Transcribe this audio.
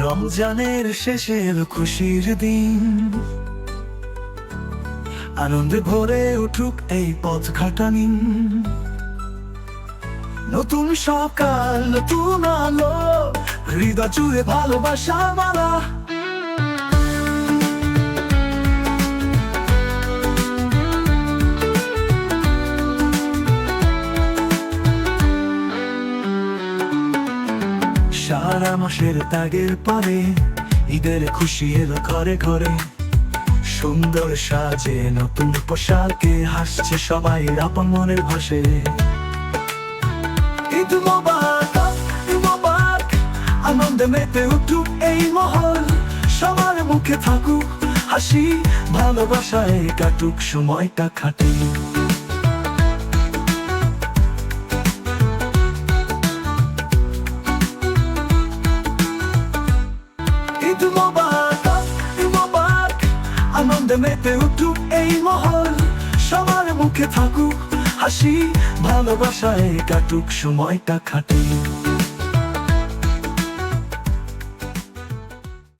রমজানের শেষে খুশির দিন। আনন্দে ভরে উঠুক এই পথ ঘাটানি নতুন সকাল, নতুন আলো, হৃদয় জুড়ে ভালোবাসা মালা। সারা মাসের ত্যাগের পরে ঈদের খুশি এলো ঘরে ঘরে। সুন্দর সাজে নতুন পোশাকে হাসছে সবাই আপন মনের ভাষে। ঈদ মোবারক মোবারক, আনন্দে মেতে উঠুক এই মহল। সবার মুখে থাকুক হাসি, ভালোবাসায় কাটুক সময়টা খাটে মোবারক মোবারক আনন্দে মেতে উঠুক এই মহল সবার মুখে থাকুক হাসি ভালোবাসায় কাটুক সময়টা খাটে